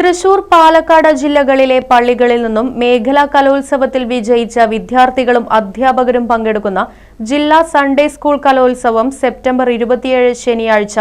Thrissur Palakkad ജില്ലകളിലെ പള്ളികളിൽ നിന്നും മേഖലാ കലോത്സവത്തിൽ വിജയിച്ച വിദ്യാർത്ഥികളും അധ്യാപകരും പങ്കെടുക്കുന്ന ജില്ലാ സൺഡേ സ്കൂൾ കലോത്സവം സെപ്റ്റംബർ ഇരുപത്തിയേഴ് ശനിയാഴ്ച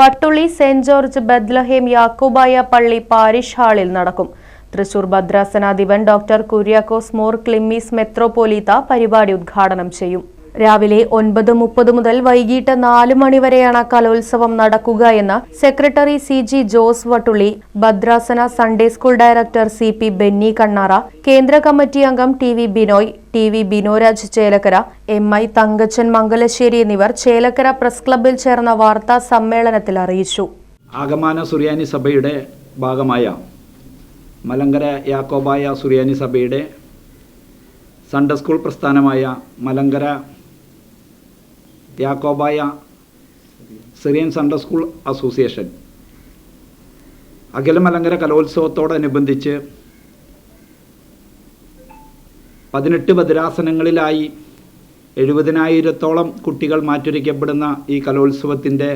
Vattulli Saint George Bethlehem Yakobaya പള്ളി പാരിഷ് ഹാളിൽ നടക്കും. തൃശൂർ ഭദ്രാസനാധിപൻ ഡോക്ടർ കുര്യാക്കോസ് മോർ ക്ലിമ്മീസ് മെത്രോപോലീത്ത പരിപാടി ഉദ്ഘാടനം ചെയ്യും. രാവിലെ ഒൻപത് മുപ്പത് മുതൽ വൈകിട്ട് നാല് മണിവരെയാണ് കലോത്സവം നടക്കുക എന്ന് secretary C G Jose Vattulli ഭദ്രാസന Sunday school director C P Benny Kannara കേന്ദ്ര കമ്മിറ്റി അംഗം T V Binoy T V Binoraj Chelakkara M I Thankachan Mangalassery എന്നിവർ ചേലക്കര പ്രസ് ക്ലബിൽ ചേർന്ന വാർത്താ സമ്മേളനത്തിൽ അറിയിച്ചു. ആഗമാന സുറിയാനി സഭയുടെ ഭാഗമായ മലങ്കര യാക്കോബായ സുറിയാനി സഭയുടെ Sunday school പ്രസ്ഥാനമായ Malankara Yakobaya Syrian Sunday school association അഖില മലങ്കര കലോത്സവത്തോടനുബന്ധിച്ച് പതിനെട്ട് ഭദ്രാസനങ്ങളിലായി എഴുപതിനായിരത്തോളം കുട്ടികൾ മാറ്റുരയ്ക്കപ്പെടുന്ന ഈ കലോത്സവത്തിന്റെ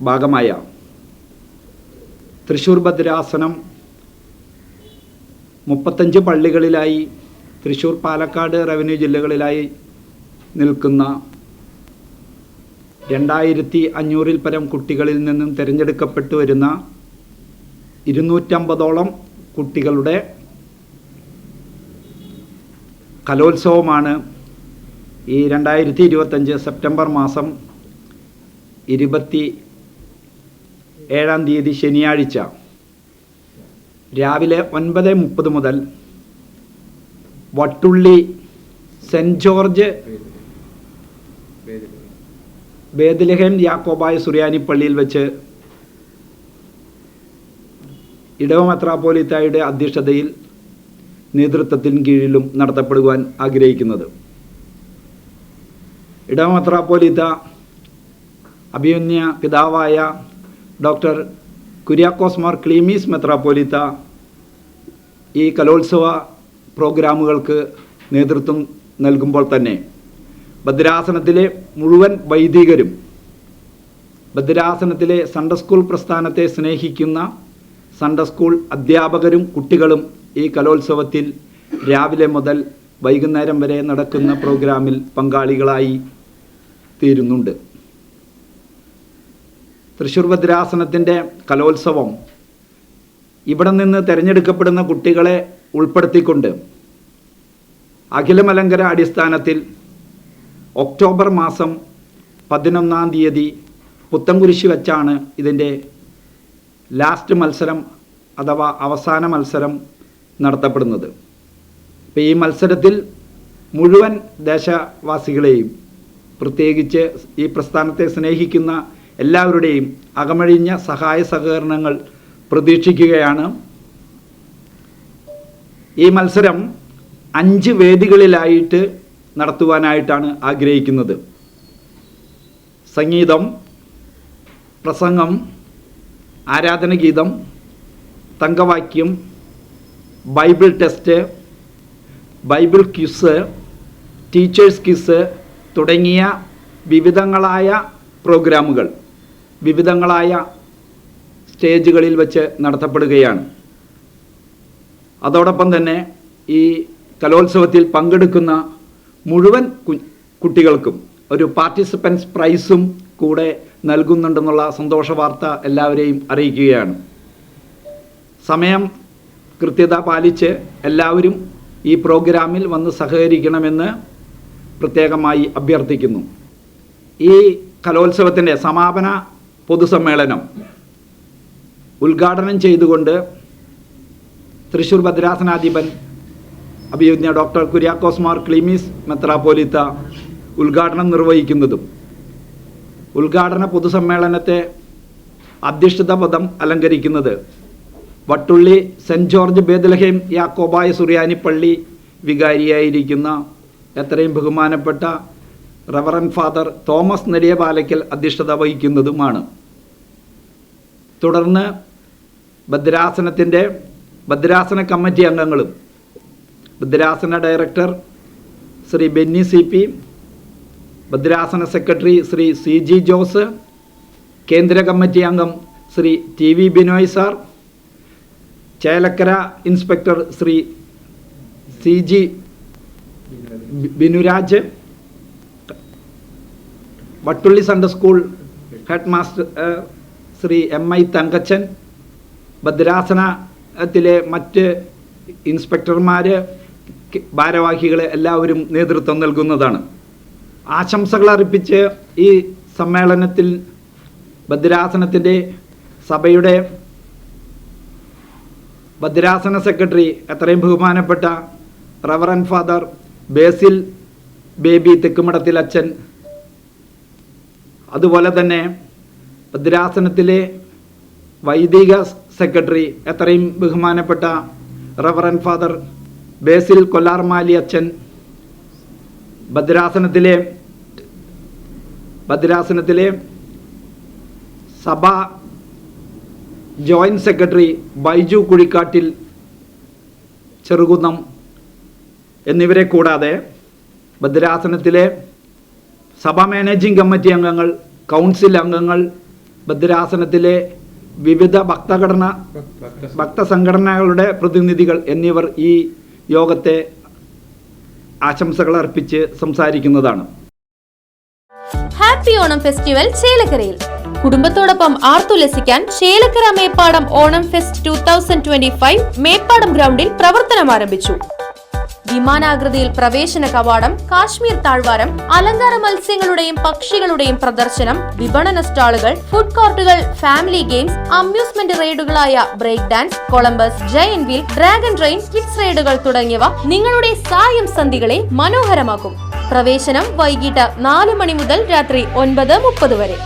ഭാഗമായ തൃശ്ശൂർ ഭദ്രാസനം മുപ്പത്തഞ്ച് പള്ളികളിലായി തൃശ്ശൂർ പാലക്കാട് റവന്യൂ ജില്ലകളിലായി നിൽക്കുന്ന രണ്ടായിരത്തി അഞ്ഞൂറിൽ പരം കുട്ടികളിൽ നിന്നും തിരഞ്ഞെടുക്കപ്പെട്ടു വരുന്ന ഇരുന്നൂറ്റമ്പതോളം കുട്ടികളുടെ കലോത്സവമാണ് ഈ രണ്ടായിരത്തി ഇരുപത്തഞ്ച് സെപ്റ്റംബർ മാസം ഇരുപത്തി ഏഴാം തീയതി ശനിയാഴ്ച. രാവിലെ ഒൻപത് മുപ്പത് മുതൽ Vattulli Saint George Bethlehem Yakobaya Suriyani പള്ളിയിൽ വെച്ച് ഇടവ മെത്രാപ്പോലിത്തായുടെ അധ്യക്ഷതയിൽ നേതൃത്വത്തിന് കീഴിലും നടത്തപ്പെടുവാൻ ആഗ്രഹിക്കുന്നത്. ഇടവ മെത്രാപ്പോലിത്ത അഭിമന്യ പിതാവായ ഡോക്ടർ കുര്യാക്കോസ് മാർ ക്ലീമീസ് മെത്രാപ്പോലിത്ത ഈ കലോത്സവ പ്രോഗ്രാമുകൾക്ക് നേതൃത്വം നൽകുമ്പോൾ തന്നെ ഭദ്രാസനത്തിലെ മുഴുവൻ വൈദികരും ഭദ്രാസനത്തിലെ സൺഡേ സ്കൂൾ പ്രസ്ഥാനത്തെ സ്നേഹിക്കുന്ന സൺഡേ സ്കൂൾ അധ്യാപകരും കുട്ടികളും ഈ കലോത്സവത്തിൽ രാവിലെ മുതൽ വൈകുന്നേരം വരെ നടക്കുന്ന പ്രോഗ്രാമിൽ പങ്കാളികളായി തീരുന്നുണ്ട്. തൃശ്ശൂർ ഭദ്രാസനത്തിന്റെ കലോത്സവം ഇവിടെ നിന്ന് തിരഞ്ഞെടുക്കപ്പെടുന്ന കുട്ടികളെ ഉൾപ്പെടുത്തിക്കൊണ്ട് അഖിലമലങ്കര അടിസ്ഥാനത്തിൽ ഒക്ടോബർ മാസം പതിനൊന്നാം തീയതി പുത്തംകുരിശി വെച്ചാണ് ഇതിന്റെ ലാസ്റ്റ് മത്സരം അഥവാ അവസാന മത്സരം നടത്തപ്പെടുന്നത്. ഇപ്പോൾ ഈ മത്സരത്തിൽ മുഴുവൻ ദേശവാസികളെയും പ്രത്യേകിച്ച് ഈ പ്രസ്ഥാനത്തെ സ്നേഹിക്കുന്ന എല്ലാവരുടെയും അകമഴിഞ്ഞ സഹായ സഹകരണങ്ങൾ പ്രതീക്ഷിക്കുകയാണ്. ഈ മത്സരം അഞ്ച് വേദികളിലായിട്ട് നടത്തുവാനായിട്ടാണ് ആഗ്രഹിക്കുന്നത്. സംഗീതം പ്രസംഗം ആരാധനഗീതം തങ്കവാക്യം Bible test Bible quiz teachers quiz തുടങ്ങിയ വിവിധങ്ങളായ പ്രോഗ്രാമുകൾ വിവിധങ്ങളായ സ്റ്റേജുകളിൽ വച്ച് നടത്തപ്പെടുകയാണ്. അതോടൊപ്പം തന്നെ ഈ കലോത്സവത്തിൽ പങ്കെടുക്കുന്ന മുഴുവൻ കുട്ടികൾക്കും ഒരു പാർട്ടിസിപ്പൻസ് പ്രൈസും കൂടെ നൽകുന്നുണ്ടെന്നുള്ള സന്തോഷ വാർത്ത എല്ലാവരെയും അറിയിക്കുകയാണ്. സമയം കൃത്യത പാലിച്ച് എല്ലാവരും ഈ പ്രോഗ്രാമിൽ വന്ന് സഹകരിക്കണമെന്ന് പ്രത്യേകമായി അഭ്യർത്ഥിക്കുന്നു. ഈ കലോത്സവത്തിന്റെ സമാപന പൊതുസമ്മേളനം ഉദ്ഘാടനം ചെയ്തുകൊണ്ട് തൃശ്ശൂർ ഭദ്രാസനാധിപൻ അഭിയജ്ഞ ഡോക്ടർ കുര്യാക്കോസ് മാർ ക്ലീമീസ് മെത്രാപോലിത്ത ഉദ്ഘാടനം നിർവഹിക്കുന്നതും. ഉദ്ഘാടന പൊതുസമ്മേളനത്തെ അധ്യക്ഷത പദം അലങ്കരിക്കുന്നത് Vattulli Saint George Bethlehem Yakobaya Suriyani പള്ളി വികാരിയായിരിക്കുന്ന എത്രയും ബഹുമാനപ്പെട്ട reverend father Thomas Nediyapalakkal അധ്യക്ഷത വഹിക്കുന്നതുമാണ്. തുടർന്ന് ഭദ്രാസനത്തിന്റെ ഭദ്രാസന കമ്മിറ്റി അംഗങ്ങളും ഭദ്രാസന director Shri Benny C P ഭദ്രാസന secretary Shri C G Jose കേന്ദ്ര കമ്മിറ്റി അംഗം Shri T V Binoy sir Chelakkara inspector Shri C G Binuraj Vattulli Sunday school head master Shri M I Thankachan ഭദ്രാസനത്തിലെ മറ്റ് ഇൻസ്പെക്ടർമാർ ഭാരവാഹികൾ എല്ലാവരും നേതൃത്വം നൽകുന്നതാണ്. ആശംസകൾ അർപ്പിച്ച് ഈ സമ്മേളനത്തിൽ ഭദ്രാസനത്തിന്റെ സഭയുടെ ഭദ്രാസന സെക്രട്ടറി എത്രയും ബഹുമാനപ്പെട്ട reverend father Basil Baby Thekkumadathil അച്ഛൻ അതുപോലെ തന്നെ ഭദ്രാസനത്തിലെ വൈദിക സെക്രട്ടറി എത്രയും ബഹുമാനപ്പെട്ട റവറൻ ഫാദർ ബേസിൽ കൊല്ലാർമാലി അച്ഛൻ ഭദ്രാസനത്തിലെ ഭദ്രാസനത്തിലെ സഭ ജോയിന്റ് സെക്രട്ടറി ബൈജു കുഴിക്കാട്ടിൽ ചെറുകുന്നം എന്നിവരെ കൂടാതെ ഭദ്രാസനത്തിലെ സഭ മാനേജിംഗ് കമ്മിറ്റി അംഗങ്ങൾ കൗൺസിൽ അംഗങ്ങൾ ഭദ്രാസനത്തിലെ വിവിധ ഭക്തഘടന ഭക്തസംഘടനകളുടെ പ്രതിനിധികൾ എന്നിവർ ഈ യോഗത്തെ ആശംസകൾ അർപ്പിച്ച് സംസാരിക്കുന്നതാണ്. ഹാപ്പി ഓണം ഫെസ്റ്റിവൽ ചേലക്കരയിൽ. കുടുംബത്തോടൊപ്പം ആർത്തുലസിക്കാൻ Chelakkara Meppadam Onam fest two thousand twenty five Meppadam ഗ്രൗണ്ടിൽ പ്രവർത്തനം ആരംഭിച്ചു വിമാനാകൃതിയിൽ പ്രവേശന കവാടം കാശ്മീർ താഴ്വാരം അലങ്കാര മത്സ്യങ്ങളുടെയും പക്ഷികളുടെയും പ്രദർശനം വിപണന സ്റ്റാളുകൾ ഫുഡ് കോർട്ടുകൾ family games amusement റൈഡുകളായ break dance Columbus giant wheel dragon train kids റൈഡുകൾ തുടങ്ങിയവ നിങ്ങളുടെ സായം സന്ധികളെ മനോഹരമാക്കും. പ്രവേശനം വൈകിട്ട് നാല് മണി മുതൽ രാത്രി ഒൻപത് മുപ്പത് വരെ.